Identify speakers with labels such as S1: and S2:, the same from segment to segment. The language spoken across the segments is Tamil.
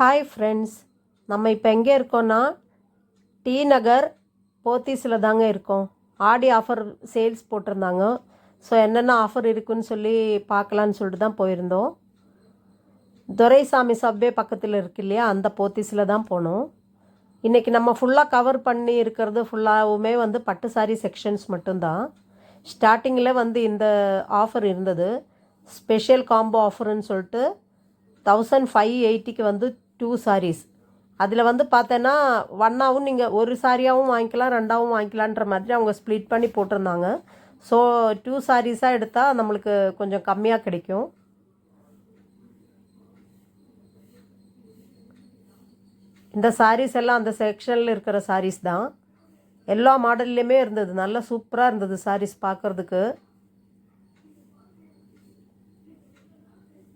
S1: ஹாய் ஃப்ரெண்ட்ஸ் நம்ம இப்போ எங்கே இருக்கோன்னா டி நகர் போத்தீஸில் தாங்க இருக்கோம். ஆடி ஆஃபர் சேல்ஸ் போட்டிருந்தாங்க. ஸோ என்னென்ன ஆஃபர் இருக்குன்னு சொல்லி பார்க்கலான்னு சொல்லிட்டு தான் போயிருந்தோம். துரைசாமி சப்வே பக்கத்தில் இருக்கு இல்லையா அந்த போத்தீஸில் தான் போனோம். இன்றைக்கி நம்ம ஃபுல்லாக கவர் பண்ணி இருக்கிறது ஃபுல்லாகவுமே வந்து பட்டு சாரி செக்ஷன்ஸ் மட்டும்தான். ஸ்டார்டிங்கில் வந்து இந்த ஆஃபர் இருந்தது. ஸ்பெஷல் காம்போ ஆஃபர்னு சொல்லிட்டு தௌசண்ட் ஃபைவ் எயிட்டிக்கு வந்து டூ சாரீஸ் அதில் வந்து பார்த்தேன்னா ஒன்னாவும் நீங்கள் ஒரு சாரியாகவும் வாங்கிக்கலாம் ரெண்டாவும் வாங்கிக்கலான்ற மாதிரி அவங்க ஸ்ப்ளிட் பண்ணி போட்டிருந்தாங்க. ஸோ டூ சாரீஸாக எடுத்தால் நம்மளுக்கு கொஞ்சம் கம்மியாக கிடைக்கும். இந்த சாரீஸ் எல்லாம் அந்த செக்ஷனில் இருக்கிற சாரீஸ் தான். எல்லா மாடல்லையுமே இருந்தது. நல்ல சூப்பராக இருந்தது சாரீஸ் பார்க்குறதுக்கு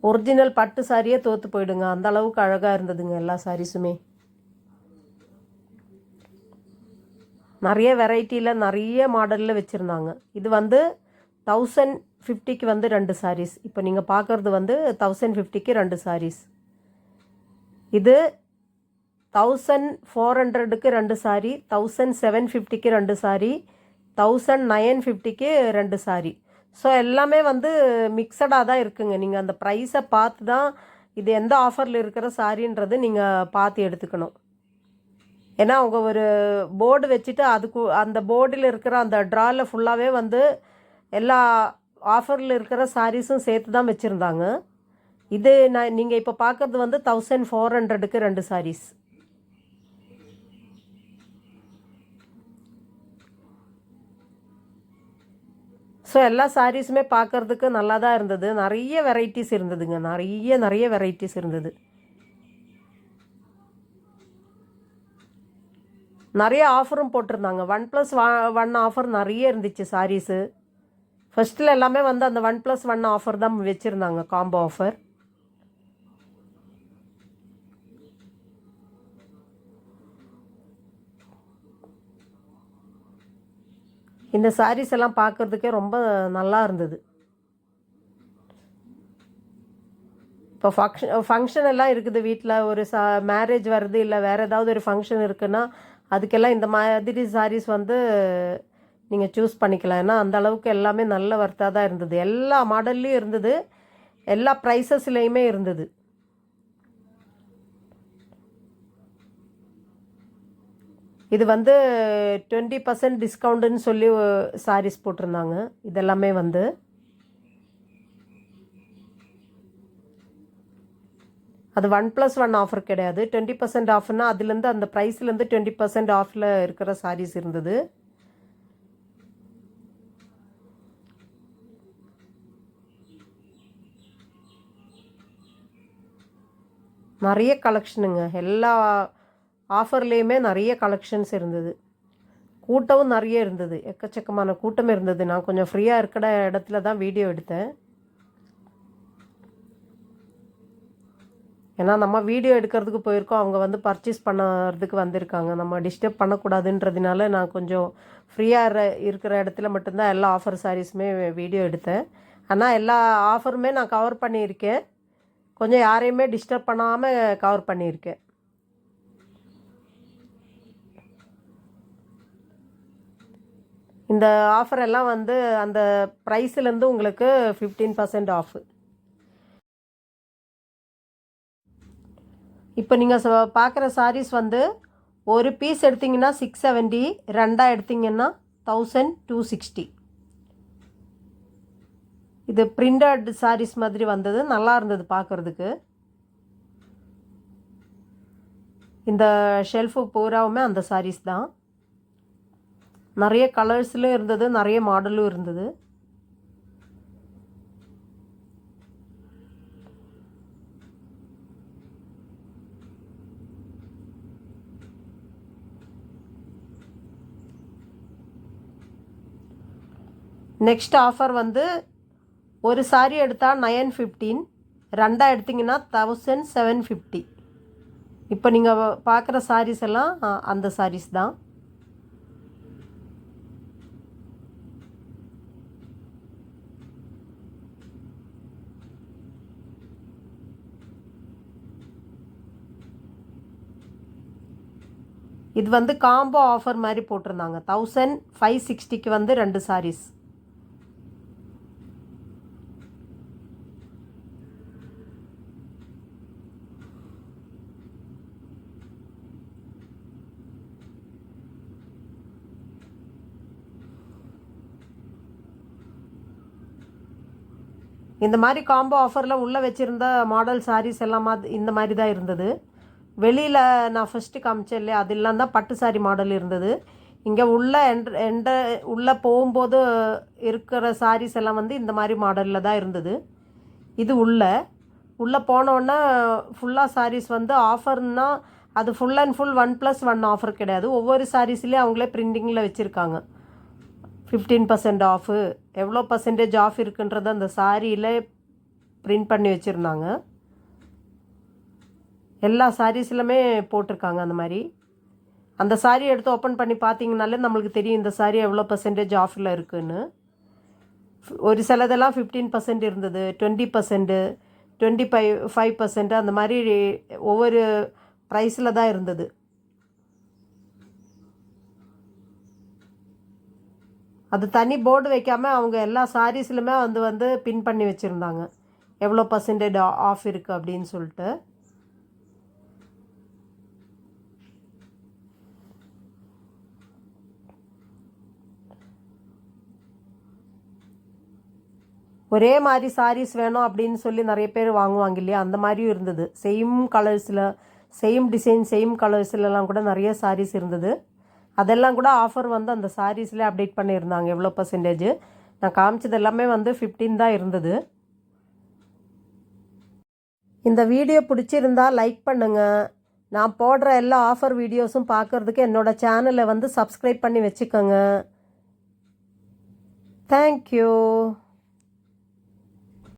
S1: ஒரிஜினல் பட்டு சாரியே தோற்று போயிடுங்க. அந்த அளவுக்கு அழகாக இருந்ததுங்க எல்லா சாரீஸுமே. நிறைய வெரைட்டியில் நிறைய மாடலில் வச்சுருந்தாங்க. இது வந்து தௌசண்ட் ஃபிஃப்டிக்கு வந்து ரெண்டு சாரீஸ் இப்போ நீங்கள் பார்க்குறது வந்து தௌசண்ட் ஃபிஃப்டிக்கு ரெண்டு சாரீஸ் இது தௌசண்ட் ஃபோர் ஹண்ட்ரடுக்கு ரெண்டு சாரி தௌசண்ட் செவன் ஃபிஃப்டிக்கு ரெண்டு சாரி தௌசண்ட் நைன் ஃபிஃப்டிக்கு ரெண்டு சாரி ஸோ எல்லாமே வந்து மிக்சடாக தான் இருக்குங்க. நீங்கள் அந்த ப்ரைஸை பார்த்து தான் இது எந்த ஆஃபரில் இருக்கிற சாரின்றது நீங்கள் பார்த்து எடுத்துக்கணும். ஏன்னா அவங்க ஒரு போர்டு வச்சுட்டு அதுக்கு அந்த போர்டில் இருக்கிற அந்த ட்ராவில் ஃபுல்லாகவே வந்து எல்லா ஆஃபரில் இருக்கிற சாரீஸும் சேர்த்து தான் வச்சுருந்தாங்க. இது நான் நீங்கள் இப்போ பார்க்குறது வந்து தௌசண்ட் ஃபோர் ஹண்ட்ரடுக்கு ரெண்டு சாரீஸ் ஸோ எல்லா சாரீஸுமே பார்க்குறதுக்கு நல்லா தான் இருந்தது. நிறைய வெரைட்டிஸ் இருந்ததுங்க. நிறைய நிறைய வெரைட்டிஸ் இருந்தது. நிறைய ஆஃபரும் போட்டிருந்தாங்க. ஒன் ப்ளஸ் ஒன் ஆஃபர் நிறைய இருந்துச்சு சாரீஸு ஃபஸ்ட்டில் எல்லாமே வந்து அந்த ஒன் ப்ளஸ் ஒன் ஆஃபர் தான் வச்சுருந்தாங்க காம்போ ஆஃபர் இந்த சாரீஸ் எல்லாம் பார்க்குறதுக்கே ரொம்ப நல்லா இருந்தது. இப்போ ஃபங்க்ஷன் ஃபங்க்ஷன் எல்லாம் இருக்குது வீட்டில் ஒரு சா மேரேஜ் வருது இல்லை வேறு ஏதாவது ஒரு ஃபங்க்ஷன் இருக்குன்னா அதுக்கெல்லாம் இந்த மாதிரி சாரீஸ் வந்து நீங்கள் சூஸ் பண்ணிக்கலாம். ஏன்னா அந்த அளவுக்கு எல்லாமே நல்ல வர்த்தாக தான் இருந்தது. எல்லா மாடல்லையும் இருந்தது. எல்லா ப்ரைஸஸ்லேயுமே இருந்தது. இது வந்து டுவெண்ட்டி பர்சன்ட் டிஸ்கவுண்ட்டுன்னு சொல்லி சாரீஸ் போட்டிருந்தாங்க. இதெல்லாமே வந்து அது ஒன் ப்ளஸ் ஒன் ஆஃபர் கிடையாது. டுவெண்ட்டி பர்சன்ட் ஆஃப்னா அதுலேருந்து அந்த ப்ரைஸ்லேருந்து டுவெண்ட்டி பர்சன்ட் ஆஃபில் இருக்கிற சாரீஸ் இருந்தது. நிறைய கலெக்ஷனுங்க எல்லா ஆஃபர்லேயுமே நிறைய கலெக்ஷன்ஸ் இருந்தது. கூட்டமும் நிறைய இருந்தது. எக்கச்சக்கமான கூட்டம் இருந்தது. நான் கொஞ்சம் ஃப்ரீயாக இருக்கிற இடத்துல தான் வீடியோ எடுத்தேன். ஏன்னா நம்ம வீடியோ எடுக்கிறதுக்கு போயிருக்கோம். அவங்க வந்து பர்ச்சேஸ் பண்ணுறதுக்கு வந்திருக்காங்க. நம்ம டிஸ்டர்ப் பண்ணக்கூடாதுன்றதுனால நான் கொஞ்சம் ஃப்ரீயாக இருக்கிற இடத்துல மட்டும்தான் எல்லா ஆஃபர் சாரீஸுமே வீடியோ எடுத்தேன். ஆனால் எல்லா ஆஃபருமே நான் கவர் பண்ணியிருக்கேன். கொஞ்சம் யாரையுமே டிஸ்டர்ப் பண்ணாமல் கவர் பண்ணியிருக்கேன். இந்த ஆஃபர் எல்லாம் வந்து அந்த ப்ரைஸ்லேருந்து உங்களுக்கு ஃபிஃப்டீன் பர்சன்ட் ஆஃபு இப்போ நீங்கள் பார்க்குற சாரீஸ் வந்து ஒரு பீஸ் எடுத்திங்கன்னா சிக்ஸ் செவன்ட்டி ரெண்டாக எடுத்திங்கன்னா தௌசண்ட் டூ சிக்ஸ்டி இது பிரிண்டட் சாரீஸ் மாதிரி வந்தது நல்லா இருந்தது பார்க்குறதுக்கு இந்த ஷெல்ஃபு பூராவுமே அந்த சாரீஸ் தான். நிறைய கலர்ஸ்லையும் இருந்தது நிறைய மாடலும் இருந்தது. நெக்ஸ்ட் ஆஃபர் வந்து ஒரு சாரீ எடுத்தால் நயன் ஃபிஃப்டீன் ரெண்டாக எடுத்திங்கன்னா தௌசண்ட் செவன் ஃபிஃப்டி இப்போ நீங்கள் பார்க்குற சாரீஸ் எல்லாம் அந்த சாரீஸ் தான். இது வந்து காம்போ ஆஃபர் மாதிரி போட்டிருந்தாங்க. தௌசண்ட் ஃபைவ் சிக்ஸ்டிக்கு வந்து ரெண்டு சாரீஸ் இந்த மாதிரி காம்போ ஆஃபரில் உள்ளே வச்சுருந்த மாடல் சாரீஸ் எல்லாம் இந்த மாதிரி தான் இருந்தது. வெளியில் நான் ஃபஸ்ட்டு காமிச்சேன் இல்லையா? அதெல்லாம் தான் பட்டு சாரி மாடல் இருந்தது. இங்கே உள்ள என்ட எண்ட உள்ளே போகும்போது இருக்கிற சாரீஸ் எல்லாம் வந்து இந்த மாதிரி மாடலில் தான் இருந்தது. இது உள்ள. உள்ளே போனோன்னே ஃபுல்லாக சாரீஸ் வந்து ஆஃபர்னால் அது full and full one plus one offer கிடையாது. ஒவ்வொரு சாரீஸ்லேயும் அவங்களே பிரிண்டிங்கில் வச்சுருக்காங்க. ஃபிஃப்டீன் பர்சன்ட் ஆஃபு எவ்வளோ பர்சன்டேஜ் ஆஃப் இருக்குன்றது அந்த சாரியில் பிரிண்ட் பண்ணி வச்சுருந்தாங்க. எல்லா சாரீஸ்லுமே போட்டிருக்காங்க அந்த மாதிரி. அந்த சாரி எடுத்து ஓப்பன் பண்ணி பார்த்தீங்கனாலே நம்மளுக்கு தெரியும் இந்த சாரி எவ்வளோ பர்சன்டேஜ் ஆஃபில் இருக்குன்னு. ஒரு சிலதெல்லாம் ஃபிஃப்டீன் பர்சன்ட் இருந்தது twenty percent twenty five five percent அந்த மாதிரி ஒவ்வொரு ப்ரைஸில் தான் இருந்தது. அது தனி போர்டு வைக்காமல் அவங்க எல்லா சாரீஸ்லுமே வந்து வந்து பின் பண்ணி வச்சுருந்தாங்க. எவ்வளோ பர்சன்டேஜ் ஆஃப் இருக்குது அப்படின்னு சொல்லிட்டு. ஒரே மாதிரி சாரீஸ் வேணும் அப்படின்னு சொல்லி நிறைய பேர் வாங்குவாங்க இல்லையா? அந்த மாதிரியும் இருந்தது. சேம் கலர்ஸில் சேம் டிசைன் சேம் கலர்ஸ்லலாம் கூட நிறைய சாரீஸ் இருந்தது. அதெல்லாம் கூட ஆஃபர் வந்து அந்த சாரீஸில் அப்டேட் பண்ணியிருந்தாங்க. எவ்வளோ பர்சன்டேஜ் நான் காமிச்சது எல்லாமே வந்து ஃபிஃப்டீன் தான் இருந்தது. இந்த வீடியோ பிடிச்சிருந்தா லைக் பண்ணுங்கள் நான் போடுற எல்லா ஆஃபர் வீடியோஸும் பார்க்குறதுக்கு என்னோடய சேனலை வந்து சப்ஸ்கிரைப் பண்ணி வச்சுக்கோங்க. தேங்க்யூ